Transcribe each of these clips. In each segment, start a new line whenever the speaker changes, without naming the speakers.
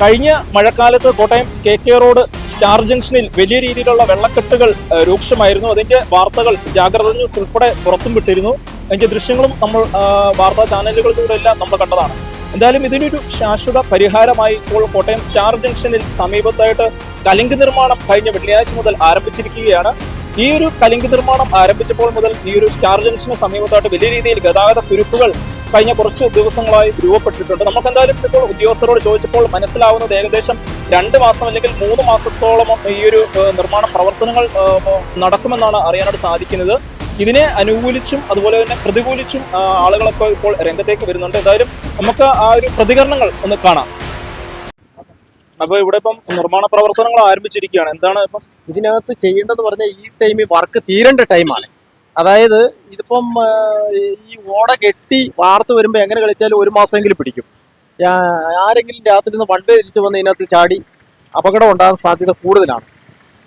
കഴിഞ്ഞ മഴക്കാലത്ത് Kottayam K K road star ജംഗ്ഷനിൽ വലിയ രീതിയിലുള്ള വെള്ളക്കെട്ടുകൾ രൂക്ഷമായിരുന്നു. അതിന്റെ വാർത്തകൾ ജാഗ്രത ന്യൂസ് ഉൾപ്പെടെ പുറത്തും വിട്ടിരുന്നു. അതിന്റെ ദൃശ്യങ്ങളും നമ്മൾ വാർത്താ ചാനലുകളിലൂടെ എല്ലാം നമ്മൾ കണ്ടതാണ്. എന്തായാലും ഇതിനൊരു ശാശ്വത പരിഹാരമായി ഇപ്പോൾ കോട്ടയം സ്റ്റാർ ജംഗ്ഷനിൽ സമീപത്തായിട്ട് കലിങ്ക് നിർമ്മാണം കഴിഞ്ഞ വെള്ളിയാഴ്ച മുതൽ ആരംഭിച്ചിരിക്കുകയാണ്. ഈ ഒരു കലിങ്ക് നിർമ്മാണം ആരംഭിച്ചപ്പോൾ മുതൽ ഈ ഒരു സ്റ്റാർ ജംഗ്ഷന് സമീപത്തായിട്ട് വലിയ രീതിയിൽ ഗതാഗത കുരുക്കുകൾ കഴിഞ്ഞ കുറച്ച് ദിവസങ്ങളായി രൂപപ്പെട്ടിട്ടുണ്ട്. നമുക്ക് എന്തായാലും ഇപ്പോൾ ഉദ്യോഗസ്ഥരോട് ചോദിച്ചപ്പോൾ മനസ്സിലാവുന്നത് ഏകദേശം രണ്ട് മാസം അല്ലെങ്കിൽ മൂന്ന് മാസത്തോളം ഈ ഒരു നിർമ്മാണ പ്രവർത്തനങ്ങൾ നടക്കുമെന്നാണ് അറിയാനായിട്ട് സാധിക്കുന്നത്. ഇതിനെ അനുകൂലിച്ചും അതുപോലെ തന്നെ പ്രതികൂലിച്ചും ആളുകളൊക്കെ ഇപ്പോൾ രംഗത്തേക്ക് വരുന്നുണ്ട്. എന്തായാലും നമുക്ക് ആ ഒരു പ്രതികരണങ്ങൾ ഒന്ന് കാണാം. അപ്പൊ ഇവിടെ ഇപ്പം നിർമ്മാണ പ്രവർത്തനങ്ങൾ ആരംഭിച്ചിരിക്കുകയാണ്. എന്താണ് ഇപ്പം?
ഇതിനകത്ത് ചെയ്യേണ്ടത് പറഞ്ഞാൽ ഈ ടൈമിൽ വർക്ക് തീരേണ്ട ടൈമാണ് അതായത് ഇതിപ്പം ഈ ഓട കെട്ടി വാർത്ത് വരുമ്പോൾ എങ്ങനെ കളിച്ചാലും ഒരു മാസമെങ്കിലും പിടിക്കും. ആരെങ്കിലും രാത്രി നിന്ന് വൺ വേ തിരിച്ചു വന്ന് ഇതിനകത്ത് ചാടി അപകടം ഉണ്ടാകാൻ സാധ്യത കൂടുതലാണ്.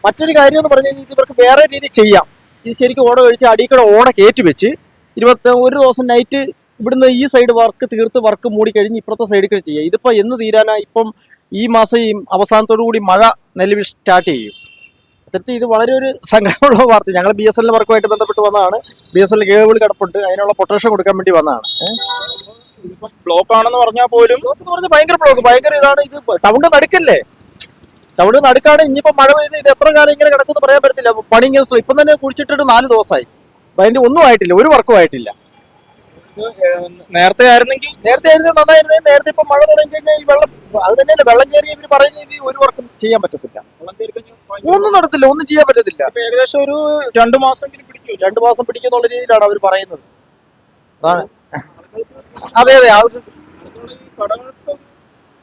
മറ്റൊരു കാര്യം എന്ന് പറഞ്ഞു കഴിഞ്ഞാൽ ഇവർക്ക് വേറെ രീതി ചെയ്യാം. ഇത് ശരിക്കും ഓട കഴിച്ച് അടിക്കട ഓട കയറ്റി വെച്ച് ഇരുപത്തി ഒരു ദിവസം നൈറ്റ് ഇവിടുന്ന് ഈ സൈഡ് വർക്ക് തീർത്ത് വർക്ക് മൂടിക്കഴിഞ്ഞ് ഇപ്പുറത്തെ സൈഡിൽ കൂടി ചെയ്യാം ഇതിപ്പോൾ എന്ന് തീരാനാ? ഇപ്പം ഈ മാസം ഈ അവസാനത്തോടു കൂടി മഴ നിലവിൽ സ്റ്റാർട്ട് ചെയ്യും. അത്തരത്തിൽ ഇത് വളരെ ഒരു സങ്കടമുള്ള വാർത്ത. ഞങ്ങൾ ബി എസ് എൽ വർക്കുമായിട്ട് ബന്ധപ്പെട്ട് വന്നതാണ്. ബി എസ് എൽ കേബിൾ കിടപ്പുണ്ട്. അതിനുള്ള പൊട്ടേഷൻ കൊടുക്കാൻ വേണ്ടി വന്നതാണ്.
ബ്ലോക്ക് ആണെന്ന് പറഞ്ഞാൽ പോലും
പറഞ്ഞാൽ ഭയങ്കര ബ്ലോക്ക് ഭയങ്കര ഇതാണ് ഇത്. ടൗണിന്റെ നടുക്കല്ലേ? ടൗണിന്റെ നടുക്കാണ്. ഇനിയിപ്പോ മഴ പെയ്ത് ഇത് എത്ര കാലം ഇങ്ങനെ കിടക്കുമെന്ന് പറയാൻ പറ്റത്തില്ല. പണി ഇങ്ങനെ. ഇപ്പം തന്നെ കുഴിച്ചിട്ടിട്ട് നാല് ദിവസമായി. അതിന്റെ ഒന്നും ആയിട്ടില്ല. ഒരു വർക്കും ആയിട്ടില്ല.
നേരത്തെ ആയിരുന്നെങ്കിൽ
നേരത്തെ ആയിരുന്നു നന്നായിരുന്നു. നേരത്തെ ഇപ്പൊ മഴ തുടങ്ങി കഴിഞ്ഞാൽ ഈ വെള്ളം അത് തന്നെയല്ലേ വെള്ളം കയറി ഇവർ പറയുന്ന രീതി ഒരു വർക്കും ചെയ്യാൻ പറ്റത്തില്ല. ഒന്നും നടത്തില്ല ഒന്നും ചെയ്യാൻ പറ്റത്തില്ല.
ഏകദേശം ഒരു രണ്ടു മാസം പിടിക്കും
രണ്ടു മാസം പിടിക്കുന്നുള്ള രീതിയിലാണ് അവർ പറയുന്നത്. അതാണ്. അതെ അതെ ആൾക്ക്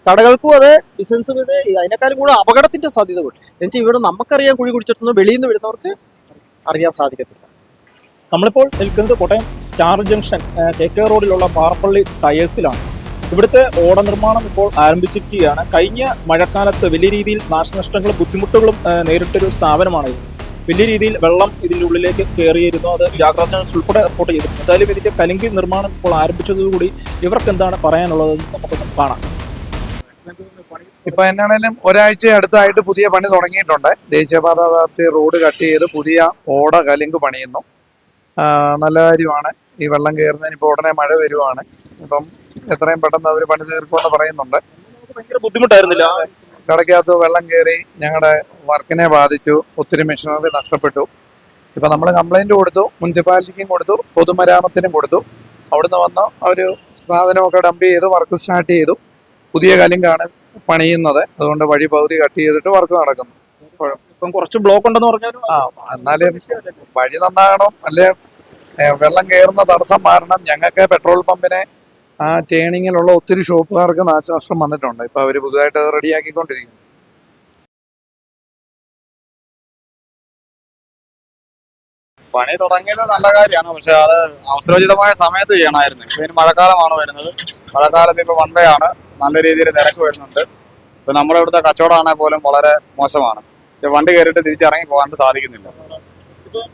കടകൾക്കും അതെ ബിസിനസ്സും ഇത് അതിനേക്കാളും കൂടെ അപകടത്തിന്റെ സാധ്യത കൂടി. എന്നുവെച്ചാൽ ഇവിടെ നമുക്കറിയാൻ കുഴി കുടിച്ചിട്ടൊന്നും വെളിയിൽ നിന്ന് വരുന്നവർക്ക് അറിയാൻ സാധിക്കത്തില്ല.
നമ്മളിപ്പോൾ നിൽക്കുന്നത് Kottayam star junction K K റോഡിലുള്ള പാറപ്പള്ളി ടയേഴ്സിലാണ്. ഇവിടുത്തെ ഓട നിർമ്മാണം ഇപ്പോൾ ആരംഭിച്ചിരിക്കുകയാണ്. കഴിഞ്ഞ മഴക്കാലത്ത് വലിയ രീതിയിൽ നാശനഷ്ടങ്ങളും ബുദ്ധിമുട്ടുകളും നേരിട്ടൊരു സ്ഥാപനമാണ് വലിയ രീതിയിൽ വെള്ളം ഇതിന്റെ ഉള്ളിലേക്ക് കയറിയിരുന്നു അത് ജാഗ്രത ഉൾപ്പെടെ റിപ്പോർട്ട് ചെയ്തു എന്തായാലും ഇതിന്റെ കലിങ്കി നിർമ്മാണം ഇപ്പോൾ ആരംഭിച്ചതോടുകൂടി ഇവർക്ക് എന്താണ് പറയാനുള്ളത് നമുക്കൊന്ന് കാണാം.
ഇപ്പൊ എന്നാണേലും ഒരാഴ്ച അടുത്തായിട്ട് പുതിയ പണി തുടങ്ങിയിട്ടുണ്ട്. ദേശീയപാത അതോറിറ്റി റോഡ് കട്ട് ചെയ്ത് പുതിയ ഓട കലിങ്ക് പണിയുന്നു. നല്ല കാര്യമാണ്. ഈ വെള്ളം കയറുന്നതിന് ഇപ്പോൾ ഉടനെ മഴ വരുവാണ്. ഇപ്പം എത്രയും പെട്ടെന്ന് അവർ പണി തീർക്കുമെന്ന് പറയുന്നുണ്ട്.
ഭയങ്കര ബുദ്ധിമുട്ടായിരുന്നില്ല?
കടയ്ക്കകത്ത് വെള്ളം കയറി ഞങ്ങളുടെ വർക്കിനെ ബാധിച്ചു ഒത്തിരി മെഷീനറി നഷ്ടപ്പെട്ടു. ഇപ്പം നമ്മൾ കംപ്ലൈന്റ് കൊടുത്തു മുനിസിപ്പാലിറ്റിക്കും കൊടുത്തു പൊതുമരാമത്തിനും കൊടുത്തു. അവിടുന്ന് വന്ന് അവർ സാധനമൊക്കെ ഡംപ് ചെയ്ത് വർക്ക് സ്റ്റാർട്ട് ചെയ്തു. പുതിയ കലിങ്കാണ് പണിയുന്നത്. അതുകൊണ്ട് വഴി പകുതി കട്ട് ചെയ്തിട്ട് വർക്ക് നടക്കുന്നു.
ഇപ്പം കുറച്ച് ബ്ലോക്ക് ഉണ്ടെന്ന് പറഞ്ഞാലും
ആ എന്നാലും വഴി നന്നാകണം. അല്ലെ? വെള്ളം കയറുന്ന തടസ്സം മാറണം. ഞങ്ങൾക്ക് പെട്രോൾ പമ്പിനെ ആ ടേണിങ്ങിലുള്ള ഒത്തിരി ഷോപ്പുകാർക്ക് നാശനഷ്ടം വന്നിട്ടുണ്ട്. ഇപ്പം അവർ പുതുതായിട്ട് അത് റെഡിയാക്കിക്കൊണ്ടിരിക്കുന്നു.
പണി തുടങ്ങിയത് നല്ല കാര്യമാണ്. പക്ഷെ അത് അവസരോചിതമായ സമയത്ത് ചെയ്യണമായിരുന്നു. ഇപ്പൊ ഇനി മഴക്കാലമാണ് വരുന്നത്. മഴക്കാലത്ത് ഇപ്പൊ വൺ വേ ആണ്. നല്ല രീതിയിൽ തിരക്ക് വരുന്നുണ്ട്. ഇപ്പൊ നമ്മുടെ ഇവിടുത്തെ കച്ചവടമാണെങ്കിൽ പോലും വളരെ മോശമാണ്. വണ്ടി കയറിയിട്ട് തിരിച്ചിറങ്ങി പോകാൻ സാധിക്കുന്നില്ല.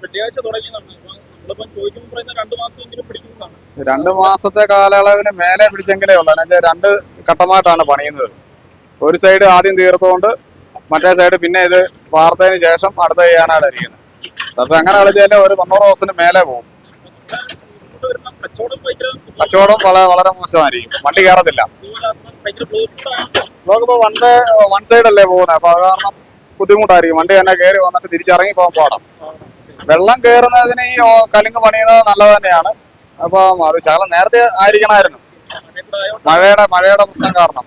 വെള്ളിയാഴ്ച തുടങ്ങിയതാണ് രണ്ടു
മാസത്തെ കാലയളവിന് മേലെ പിടിച്ചെങ്കിലേ ഉള്ളൂ. എന്നുവെച്ചാൽ രണ്ട് ഘട്ടമായിട്ടാണ് പണിയുന്നത്. ഒരു സൈഡ് ആദ്യം തീർത്തുകൊണ്ട് മറ്റേ സൈഡ് പിന്നെ ഇത് വാർത്തതിന് ശേഷം അടുത്ത ചെയ്യാനാണ് ഇരിക്കുന്നത്. അപ്പൊ അങ്ങനെ കളിച്ചാൽ ഒരു തൊണ്ണൂറ് ദിവസത്തിന് മേലെ പോകും.
കച്ചവടം
വളരെ വളരെ മോശമായിരിക്കും. വണ്ടി കയറത്തില്ല. നമുക്കിപ്പോ വൺ വൺ സൈഡ് അല്ലേ പോകുന്നത്. അപ്പൊ അത് കാരണം ബുദ്ധിമുട്ടായിരിക്കും. വണ്ടി തന്നെ കയറി വന്നിട്ട് തിരിച്ചിറങ്ങി പോകാൻ പാടാം. വെള്ളം കയറുന്നതിന് ഈ കലുങ്ക് പണിയുന്നത് നല്ലത് തന്നെയാണ്. അപ്പം അത് ശകലം നേരത്തെ ആയിരിക്കണമായിരുന്നു. മഴയുടെ മഴയുടെ പ്രശ്നം കാരണം.